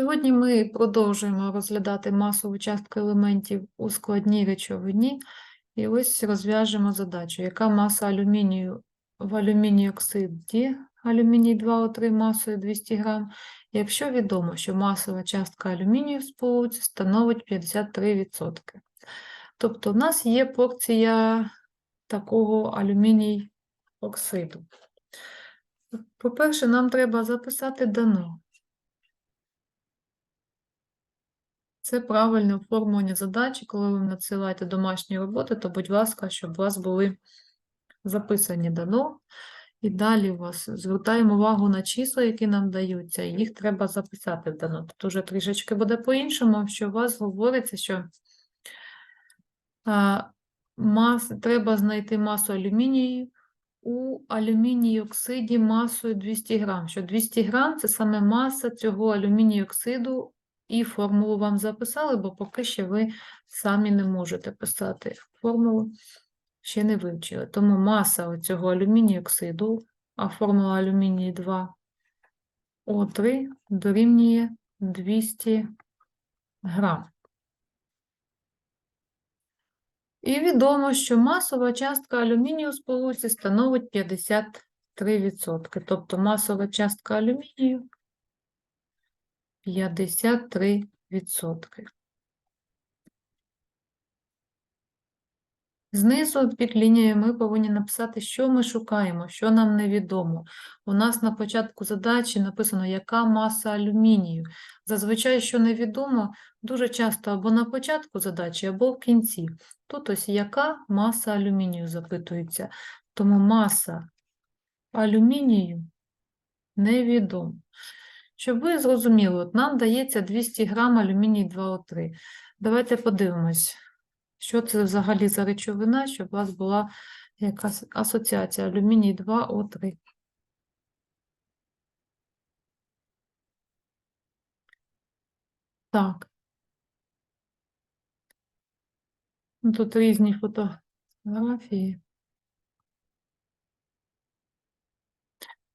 Сьогодні ми продовжуємо розглядати масову частку елементів у складній речовині. І ось розв'яжемо задачу, яка маса алюмінію в алюміній оксиді алюміній 2О3 масою 200 грам, якщо відомо, що масова частка алюмінію в сполуці становить 53%. Тобто в нас є порція такого алюміній оксиду. По-перше, нам треба записати дано. Це правильне оформлення задачі. Коли ви надсилаєте домашні роботи, то будь ласка, щоб у вас були записані дано. І далі у вас звертаємо увагу на числа, які нам даються, і їх треба записати в дано. Тут уже трішечки буде по-іншому, що у вас говориться, що а, мас, треба знайти масу алюмінію у алюміній оксиді масою 200 грам. Що 200 грам – це саме маса цього алюміній оксиду і формулу вам записали, бо поки що ви самі не можете писати формулу, ще не вивчили. Тому маса цього алюмінію оксиду, а формула алюміній 2 О3 дорівнює 200 грам. І відомо, що масова частка алюмінію в сполуці становить 53%. Тобто масова частка алюмінію 53%. Знизу під лінією ми повинні написати, що ми шукаємо, що нам невідомо. У нас на початку задачі написано, яка маса алюмінію. Зазвичай, що невідомо, дуже часто або на початку задачі, або в кінці. Тут ось яка маса алюмінію запитується. Тому маса алюмінію невідома. Щоб ви зрозуміли, от нам дається 200 грам алюміній 2О3. Давайте подивимось, що це взагалі за речовина, щоб у вас була якась асоціація алюміній 2О3. Так. Ну, Тут різні фотографії.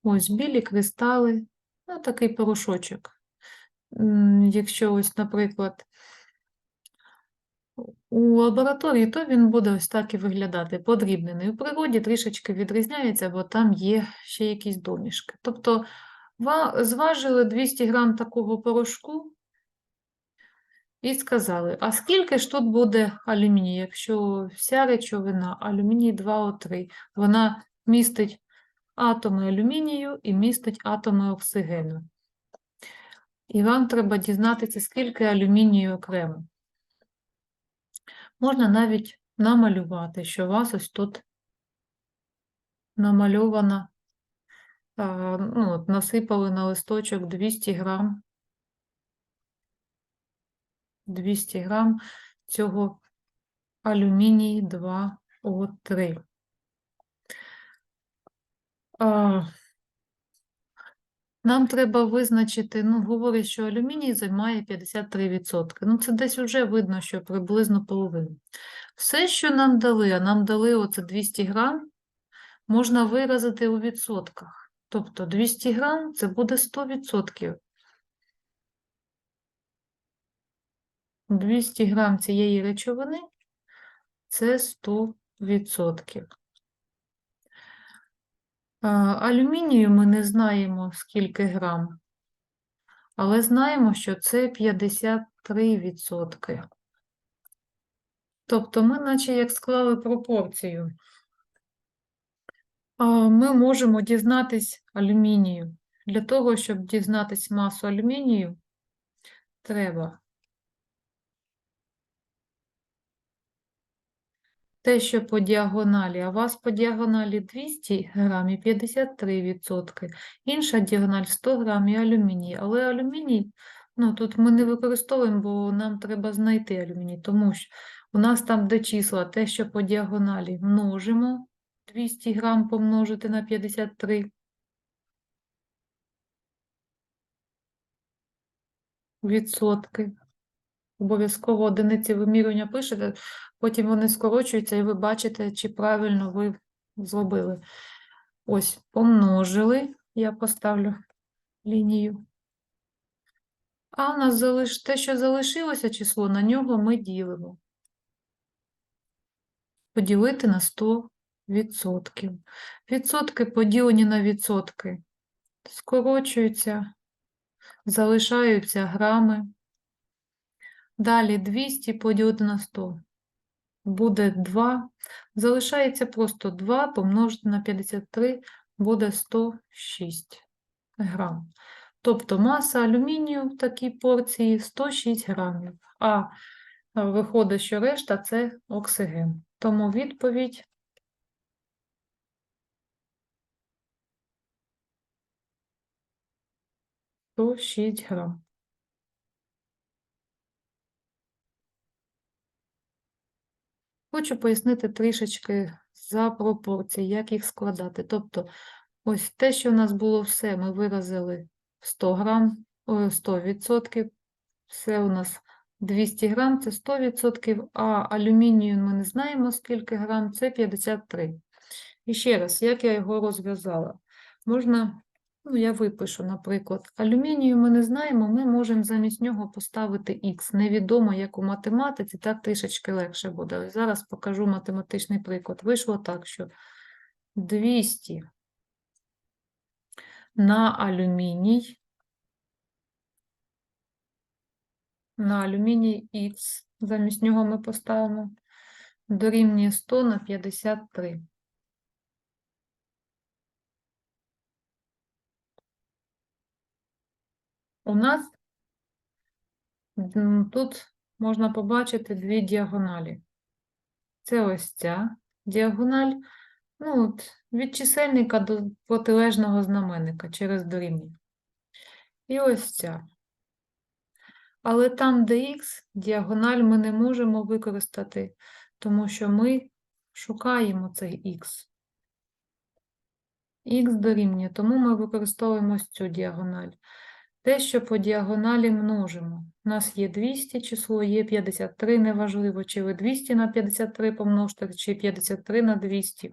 Ось білі кристали, ну, такий порошочок. Якщо ось, наприклад, у лабораторії, то він буде ось так і виглядати, подрібнений. У природі трішечки відрізняється, бо там є ще якісь домішки. Тобто зважили 200 грам такого порошку і сказали, а скільки ж тут буде алюмінію, якщо вся речовина алюміній 2О3, вона містить атоми алюмінію і містить атоми оксигену. І вам треба дізнатися, скільки алюмінію окремо. Можна навіть намалювати, що у вас ось тут намальовано, ну, от насипали на листочок 200 грам, 200 грам цього алюміній 2О3. Нам треба визначити, ну, говорить, що алюміній займає 53%. Ну, це десь вже видно, що приблизно половину. Все, що нам дали, а нам дали оце 200 грам, можна виразити у відсотках. Тобто 200 грам – це буде 100%. 200 грам цієї речовини – це 100%. Алюмінію ми не знаємо, скільки грам, але знаємо, що це 53%. Тобто ми наче як склали пропорцію. Ми можемо дізнатись алюмінію. Для того, щоб дізнатись масу алюмінію, треба те, що по діагоналі, а у вас по діагоналі 200 грам і 53%. Інша діагональ 100 грам і алюміній. Але алюміній, ну тут ми не використовуємо, бо нам треба знайти алюміній, тому що у нас там, де числа, те, що по діагоналі множимо, 200 грам помножити на 53. Відсотки. Обов'язково одиниці вимірювання пишете, потім вони скорочуються, і ви бачите, чи правильно ви зробили. Ось, помножили, я поставлю лінію. А у нас залиш... те, що залишилося число, на нього ми ділимо. Поділити на 100 відсотків. Відсотки поділені на відсотки скорочуються, залишаються грами. Далі 200 поділити на 100 буде 2. Залишається просто 2 помножити на 53 буде 106 грам. Тобто маса алюмінію в такій порції 106 грамів. А виходить, що решта це оксиген. Тому відповідь – 106 грам. Хочу пояснити трішечки за пропорції, як їх складати. Тобто, ось те, що в нас було все, ми виразили 100 грам, 100%. Все у нас 200 грам, це 100%, а алюмінію ми не знаємо, скільки грам, це 53. І ще раз, як я його розв'язала? Можна, ну, я випишу, наприклад, алюмінію ми не знаємо, ми можемо замість нього поставити х. Невідомо, як у математиці, так трішечки легше буде. Ось Зараз покажу математичний приклад. Вийшло так, що 200 на алюміній, на алюміній х, замість нього ми поставимо, дорівнює 100 на 53. У нас тут можна побачити дві діагоналі. Це ось ця діагональ, ну, от, від чисельника до протилежного знаменника через дорівнює. І ось ця. Але там, де х, діагональ ми не можемо використати, тому що ми шукаємо цей х. Х дорівнює, тому ми використовуємо цю діагональ. Те, що по діагоналі множимо. У нас є 200 число, є 53, неважливо, чи ви 200 на 53 помножите, чи 53 на 200.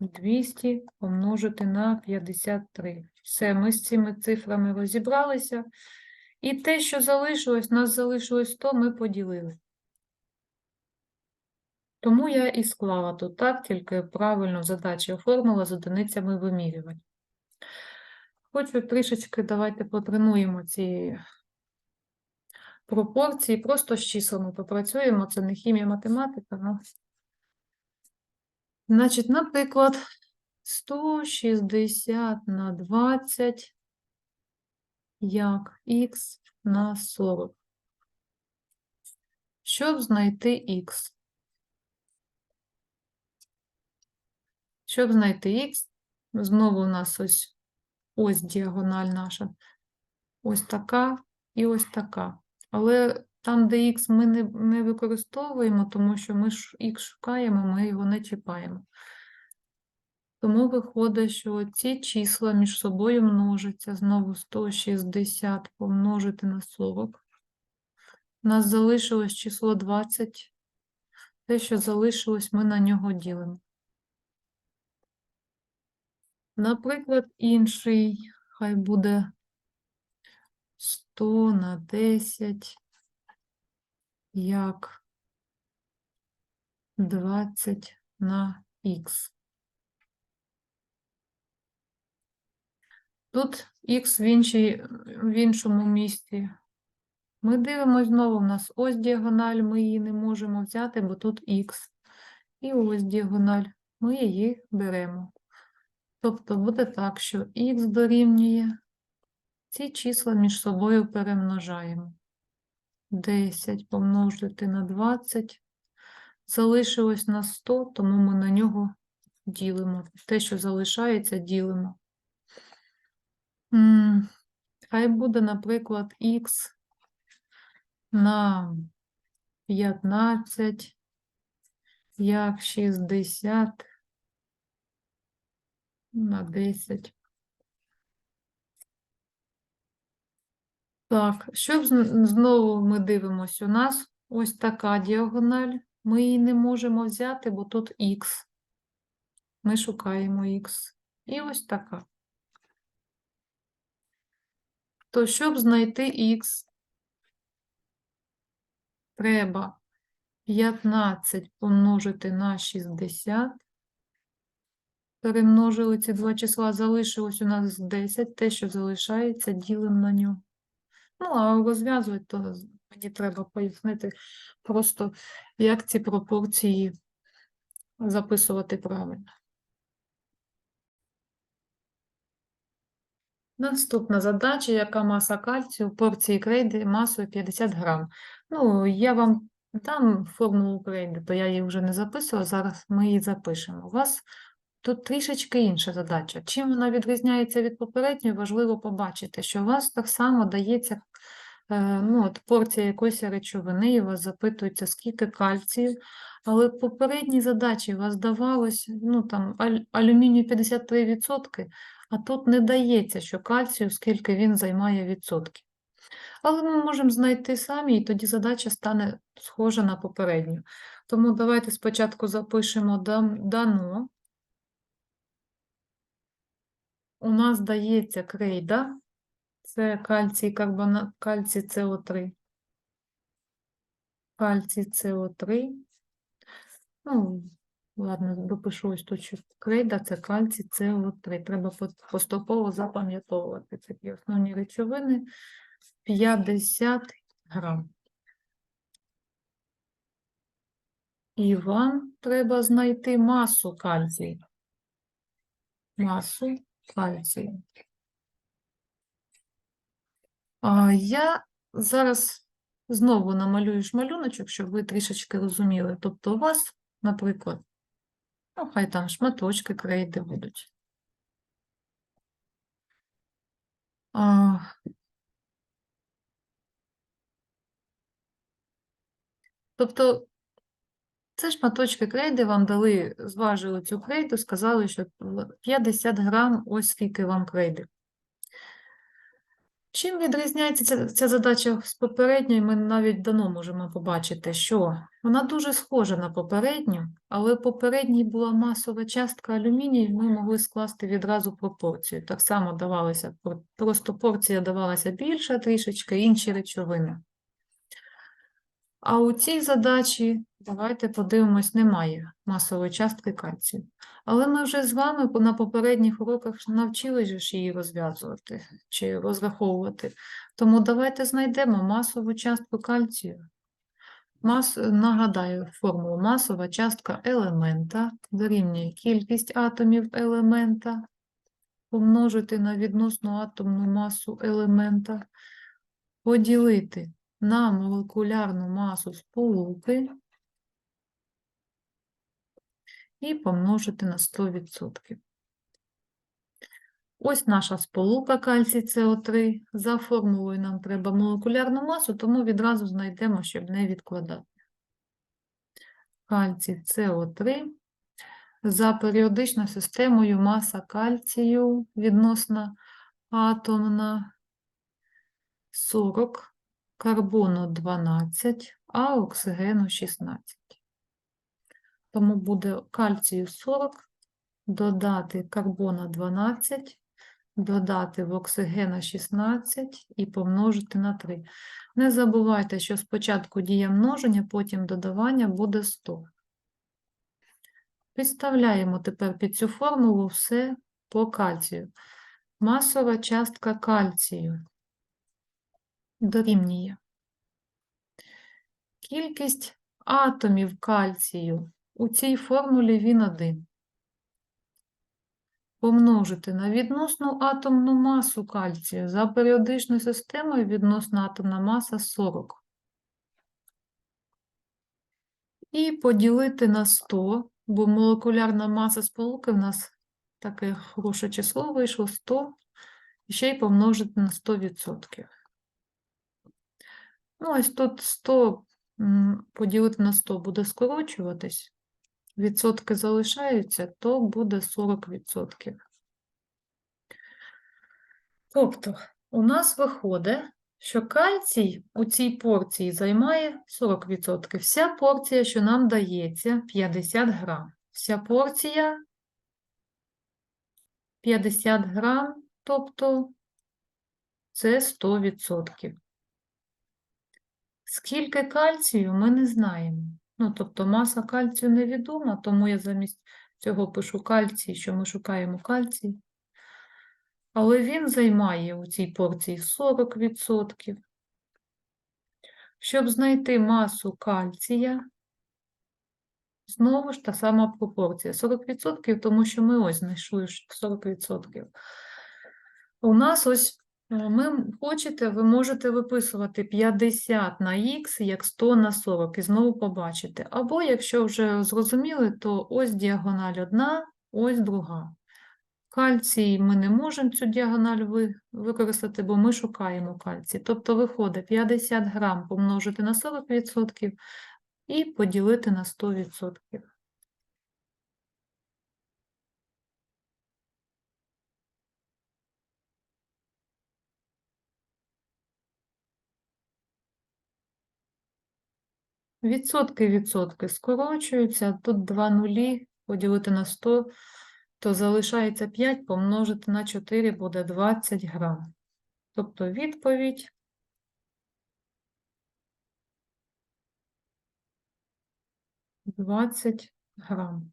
200 помножити на 53. Все, ми з цими цифрами розібралися. І те, що залишилось, нас залишилось 100, ми поділили. Тому я і склала тут так, тільки правильно задачі оформила з одиницями вимірювань. Хочу трішечки давайте потренуємо ці пропорції, просто з числами попрацюємо, це не хімія, математика. Ну. Значить, наприклад, 160 на 20 як х на 40. Щоб знайти х. Щоб знайти х, знову у нас ось ось діагональ наша. Ось така і ось така. Але там, де х ми не, не використовуємо, тому що ми х шукаємо, ми його не чіпаємо. Тому виходить, що ці числа між собою множаться. Знову 160 помножити на 40. У нас залишилось число 20. Те, що залишилось, ми на нього ділимо. Наприклад, інший, хай буде 100 на 10, як 20 на х. Тут х в, в іншому місці. Ми дивимося знову, у нас ось діагональ, ми її не можемо взяти, бо тут х. І ось діагональ, ми її беремо. Тобто буде так, що х дорівнює, ці числа між собою перемножаємо. 10 помножити на 20. Залишилось на 100, тому ми на нього ділимо. Те, що залишається, ділимо. Хай буде, наприклад, х на 15, як 60 на 10. Так, зн- знову ми дивимося, у нас ось така діагональ. Ми її не можемо взяти, бо тут х. Ми шукаємо х. І ось така. то щоб знайти х, треба 15 помножити на 60. Перемножили ці два числа, залишилось у нас 10, те, що залишається, ділимо на нього. Ну, а розв'язувати, то мені треба пояснити просто, як ці пропорції записувати правильно. Наступна задача, яка маса кальцію порції крейди масою 50 грам. Ну, я вам дам формулу крейди, то я її вже не записувала, зараз ми її запишемо. У вас тут трішечки інша задача. Чим вона відрізняється від попередньої, важливо побачити, що у вас так само дається е, ну, от порція якоїсь речовини, і вас запитується, скільки кальцію, але в попередній задачі у вас давалось ну, там, алюмінію 53%, а тут не дається, що кальцію, скільки він займає відсотків. Але ми можемо знайти самі, і тоді задача стане схожа на попередню. Тому давайте спочатку запишемо дано. У нас дається крейда, це кальцій карбонат, кальцій СО3. Кальцій СО3. Ну, ладно, допишу ось тут, що крейда це кальцій СО3. Треба поступово запам'ятовувати такі основні речовини. 50 грам. І вам треба знайти масу кальцію. Масу кальцію. Я зараз знову намалюю малюночок, щоб ви трішечки розуміли. Тобто у вас, наприклад, ну, хай там шматочки крейди будуть. Тобто це шматочки крейди вам дали, зважили цю крейду, сказали, що 50 грам, ось скільки вам крейди. Чим відрізняється ця, ця задача з попередньою, ми навіть дано можемо побачити, що вона дуже схожа на попередню, але попередній була масова частка алюмінію, ми могли скласти відразу пропорцію. Так само давалося, просто порція давалася більша трішечки, інші речовини. А у цій задачі, давайте подивимось, немає масової частки кальцію. Але ми вже з вами на попередніх уроках навчилися ж її розв'язувати чи розраховувати. Тому давайте знайдемо масову частку кальцію. Мас... Нагадаю формулу масова частка елемента дорівнює кількість атомів елемента помножити на відносну атомну масу елемента, поділити на молекулярну масу сполуки і помножити на 100%. Ось наша сполука кальцій СО3. За формулою нам треба молекулярну масу, тому відразу знайдемо, щоб не відкладати. Кальцій СО3. За періодичною системою маса кальцію відносна атомна 40, карбону 12, а оксигену 16. Тому буде кальцію 40, додати карбона 12, додати в оксигена 16 і помножити на 3. Не забувайте, що спочатку дія множення, потім додавання буде 100. Підставляємо тепер під цю формулу все по кальцію. Масова частка кальцію дорівнює. Кількість атомів кальцію у цій формулі він 1. Помножити на відносну атомну масу кальцію за періодичною системою відносна атомна маса 40. І поділити на 100, бо молекулярна маса сполуки в нас таке хороше число вийшло 100, і ще й помножити на 100%. Ну, ось тут 100 поділити на 100 буде скорочуватись, відсотки залишаються, то буде 40%. Тобто, у нас виходить, що кальцій у цій порції займає 40%. Вся порція, що нам дається, 50 грам. Вся порція 50 грам, тобто Це 100%. Скільки кальцію ми не знаємо. Ну, тобто маса кальцію невідома, тому я замість цього пишу кальцій, що ми шукаємо кальцій. Але він займає у цій порції 40%. Щоб знайти масу кальція, знову ж та сама пропорція. 40%, тому що ми ось знайшли 40%. У нас ось ми хочете, ви можете виписувати 50 на х як 100 на 40 і знову побачите. Або, якщо вже зрозуміли, то ось діагональ одна, ось друга. Кальцій ми не можемо цю діагональ використати, бо ми шукаємо кальцій. Тобто виходить 50 грам помножити на 40% і поділити на 100%. Відсотки відсотки скорочуються. Тут два нулі поділити на 100, то залишається 5 помножити на 4 буде 20 грам. Тобто відповідь – 20 грам.